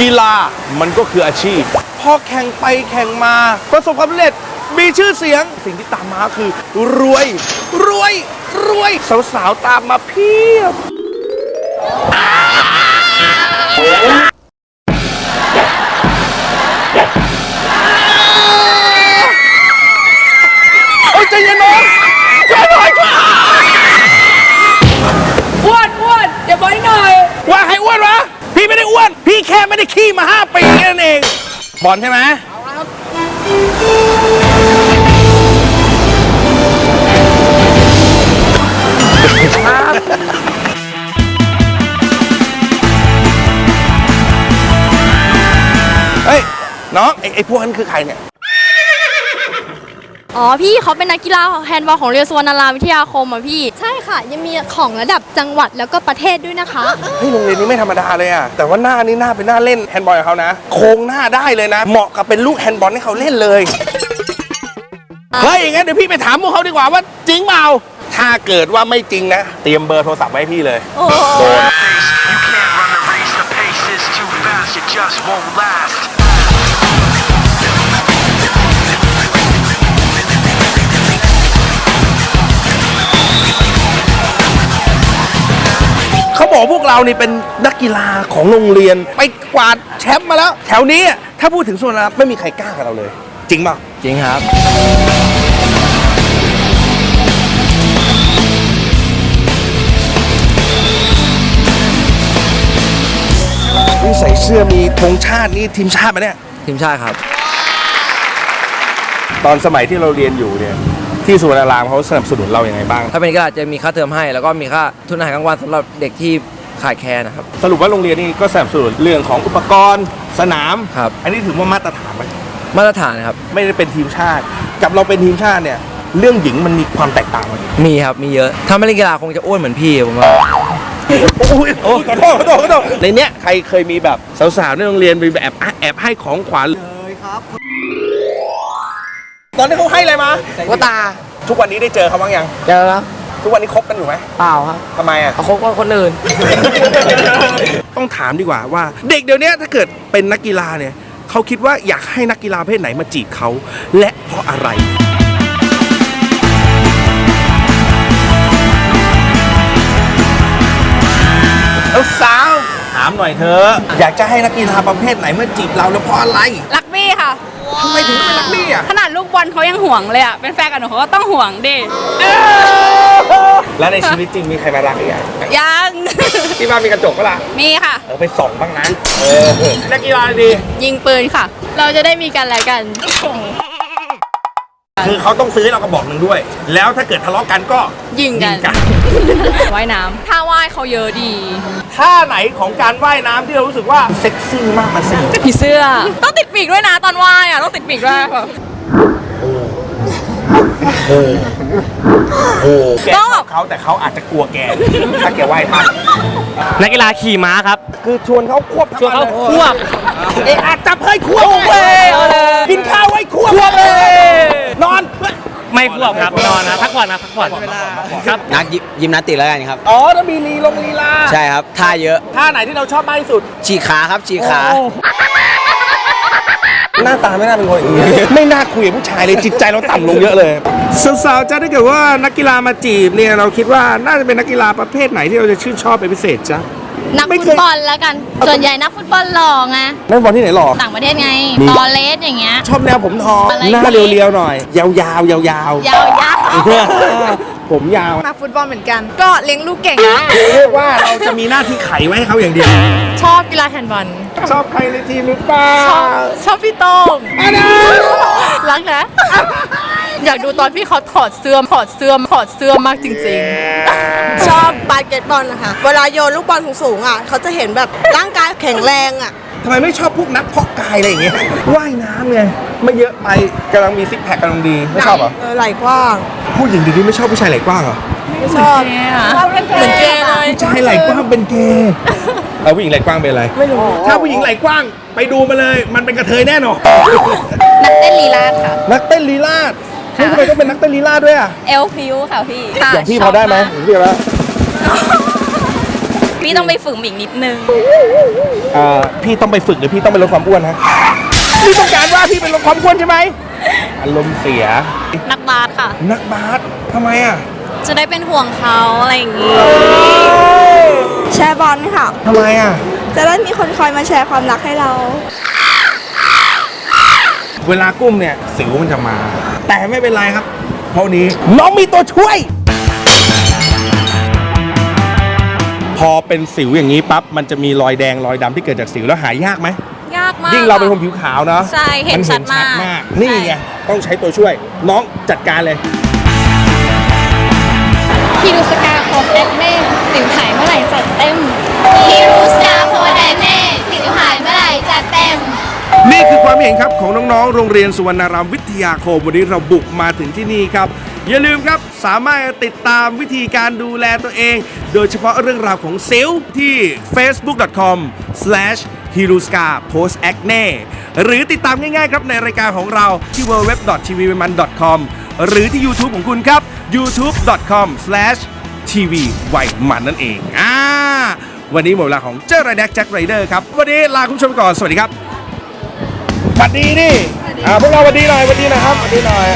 กีฬามันก็คืออาชีพ พอแข่งไปแข่งมา ประสบความสำเร็จมีชื่อเสียงสิ่งที่ตามมาคือ รวย รวย รวย สาวๆ ตามมาเพียบ พี่แค่ไม่ได้ขี้มาห้าปีแค่นั้นเอง บอลใช่ไหมเฮ้ยน้องไอ้ไอ้พวกนั้นคือใครเนี่ย อ๋อพี่เขาเป็นนักกีฬาแฮนด์บอลของเรียวสวนนาราวิทยาคมอะพี่ใช่ค่ะ ยังมีของระดับจังหวัดแล้วก็ประเทศด้วยนะคะ เฮ้ยโรงเรียนนี้ไม่ธรรมดาเลยอะแต่ว่าหน้านี่หน้าเป็นหน้าเล่นแฮนด์บอลกับเขานะ โครงหน้าได้เลยนะ เหมาะกับเป็นลูกแฮนด์บอลให้เขาเล่นเลย เฮ้ยอย่างงั้นเดี๋ยวพี่ไปถามพวกเขาดีกว่าว่าจริงเปล่า ถ้าเกิดว่าไม่จริงนะ เตรียมเบอร์โทรศัพท์ไว้ให้พี่เลย โอ้โดน You can't run the race, the pace is too fast, it just won't last. บอกพวกเรานี่เป็นนักกีฬาของโรงเรียน ไปกวาดแชมป์มาแล้ว แถวนี้อะถ้าพูดถึงส่วนนะครับไม่มีใครกล้ากับเราเลย จริงเปล่า จริงครับ นี่ใส่เสื้อมีธงชาตินี่ทีมชาติมาเนี่ย ทีมชาติครับ ตอนสมัยที่เราเรียนอยู่เนี่ย ที่สุวรรณารามเขาสนับสนุนเราอย่างไงบ้าง ถ้าเป็นก็อาจจะมีค่าเทอมให้ แล้วก็มีค่าทุนอาหารกลางวันสำหรับเด็กที่ขาดแคลนนะครับ สรุปว่าโรงเรียนนี่ก็สนับสนุนเรื่องของอุปกรณ์สนาม ครับ อันนี้ถือว่ามาตรฐานไหมมาตรฐานครับ ไม่ได้เป็นทีมชาติ กับเราเป็นทีมชาติเนี่ยเรื่องหญิงมันมีความแตกต่างไหมมีครับมีเยอะ ถ้าไม่เล่นกีฬาคงจะอ้วนเหมือนพี่ผมว่า โอ้ยโอ้ยขอโทษขอโทษขอโทษในเนี้ยใครเคยมีแบบสาวๆในโรงเรียนไปแบบแอบให้ของขวัญเลยครับ ตอนนี้เขาให้อะไรมาก็ตาทุกวันนี้ได้เจอเขาบ้างยัง เจอแล้วทุกวันนี้คบกันอยู่ไหมเปล่าครับทำไมอะ เขาคบกับคนอื่น ต้องถามดีกว่าว่า เด็กเดี๋ยวนี้ถ้าเกิดเป็นนักกีฬาเนี่ยเขาคิดว่าอยากให้นักกีฬาประเพศไหนมาจีบเขา และเพราะอะไรแล้วสาวถามหน่อยเธอะอยากจะให้นักกีฬาประเภทไหนมาจีบเราแล้วเพราะอะไรลัก ขนาดลูกบอลเขายังห่วงเลยอะ เป็นแฟนกันหนูเขาก็ต้องห่วงดิและในชีวิตจริงมีใครมารักอีกอะยัง ที่บ้านมีกระจกปะล่ะมีค่ะ เออไปส่องบ้างนะเออนักกีฬาดี ยิงปืนค่ะ เราจะได้มีกันและกัน คือเขาต้องซื้อให้เรากระบอกหนึ่งด้วย แล้วถ้าเกิดทะเลาะกันก็ยิงกันกันว่ายน้ำท่าว่ายเขาเยอะดีท่าไหนของการว่ายน้ำที่เรารู้สึกว่าเซ็กซี่มากมาสิผีเสื้อ ต้องติดปีกด้วยนะตอนว่ายอะ ต้องติดปีกด้วยแบบ แกชอบเขาแต่เขาอาจจะกลัวแก ถ้าแกว่ายท่านักกีฬาขี่ม้าครับ คือชวนเขาควบทั้งชวนเขาลยควบเอะอาจจับเฮ้ยควบเลยกินข้าวไว้ควบเลย นอน ไม่ควบครับนอนนะพักผ่อนนะพักผ่อนครับนักยิยิมนาสติกแล้วกันครับ อ๋อแล้วมีลีลงลีลา ใช่ครับท่าเยอะ ท่าไหนที่เราชอบมากที่สุด ฉีกขาครับฉีกขา หน้าตาไม่น่าเป็นคนอย่างนี้ ไม่น่าคุยกับผู้ชายเลยจิตใจเราต่ำลงเยอะเลย สาวๆจ้าถ้าเกิดว่านักกีฬามาจีบเนี่ยเราคิดว่าน่าจะเป็นนักกีฬาประเภทไหนที่เราจะชื่นชอบเป็นพิเศษจ้ะ นักไม่เคฟุยตบอลแล้วกัน ส่วนใหญ่นักฟุตบอลหล่อไงนักบอลที่ไหนหรอ ต่างประเทศไงมี ตอเลสอย่างเงี้ย ชอบแนวผมทองอะไร หน้านี่เรียวๆหน่อย ยาวๆยาวๆยาวยาวยาวๆผมยาวนักฟุตบอลเหมือนกัน ก็เลี้ยงลูกเก่งคือเรียกว่าเราจะมีหน้าที่ไขไว้ให้เขาอย่างเดียว ชอบกีฬาแฮนด์บอล ชอบใครในทีมหรือเปล่าชอบชอบพี่โต้งอันนั้นรักนะ อยากดูตอนพี่เขาถอดเสื้อถอดเสื้อถอดเสื้อมากจริง ๆ ชอบบาสเกตบอลนะคะ เวลาโยนลูกบอลสูงๆอะ เขาจะเห็นแบบร่างกายแข็งแรงอะทำไมไม่ชอบพวกนักเพาะกายอะไรอย่างเงี้ยว่ายน้ำไงไม่เยอะไปกำลังมีซิกแพคกำลังดีไม่ชอบเหรอเออไหล่กว้าง ผู้หญิงดีๆไม่ชอบผู้ชายไหล่กว้างเหรอไม่ชอบชอบเป็นเหมือนเกย์เลยผู้ชายไหล่กว้างเป็นเกย์ เอาผู้หญิงไหล่กว้างเป็นอะไร ไม่รู้ ถ้าผู้หญิงไหล่กว้าง ไปดูมาเลย มันเป็นกระเทยแน่นอน นักเต้นลีลาดค่ะ นักเต้นลีลาดเฮ้ยทำไมต้องเป็นนักเต้นลีลาดด้วยอะ เอลพิวค่ะพี่อย่างพี่พอได้ไหมอย่างพี่แล้วกรีพี่ต้องไปฝึกอีกนิดนึงเอ่อพี่ต้องไปฝึกหรือพี่ต้องไปลดความอ้วนฮะพี่ต้องการว่าพี่เป็นลดความอ้วนใช่ไหมอารมณ์เสีย นักบาสค่ะ นักบาสทำไมอะ จะได้เป็นห่วงเขาอะไรอย่างงี้ แชร์บอลค่ะ ทำไมอะ จะได้มีคนคอยมาแชร์ความรักให้เรา เวลากุ้มเนี่ย สิวมันจะมา แต่ไม่เป็นไรครับ เพราะวันนี้น้องมีตัวช่วย พอเป็นสิวอย่างนี้ปั๊บมันจะมีรอยแดงรอยดำที่เกิดจากสิวแล้วหายยากไหม ยากมาก ยิ่งเราเป็นคนผิวขาวเนาะใช่เห็นมัชัดมากนี่ไงต้องใช้ตัวช่วย น้องจัดการเลย พี่ดูสกาของแอดเม่สิวหายเมื่อไหร่จัด ที่รูสกาของแอดเม่สิวหายเมื่อไหร่จัดเต็ม นี่คือความเห็นครับของน้องๆ โรงเรียนสุวรรณารามวิทยาคมวันนี้เราบุกมาถึงที่นี่ครับ อย่าลืมครับสามารถติดตามวิธีการดูแลตัวเอง โดยเฉพาะเรื่องราวของซิลที่ facebook.com/h i r u s k a post acne หรือติดตามง่ายๆครับในรายการของเราที่ www.tvman.com หรือที่ YouTube ของคุณครับ youtube.com/ ทีวีไวมันนั่นเองอ่า วันนี้หมดเวลาของเจ้าไรแดกแจ็คไรเดอร์ครับ วันนี้ลาคุณผู้ชมไปก่อน สวัสดีครับสวัสดีดิอ่าพวกเราสวัสดีหน่อยสวัสดีหน่อยครับสวัสดีหน่อย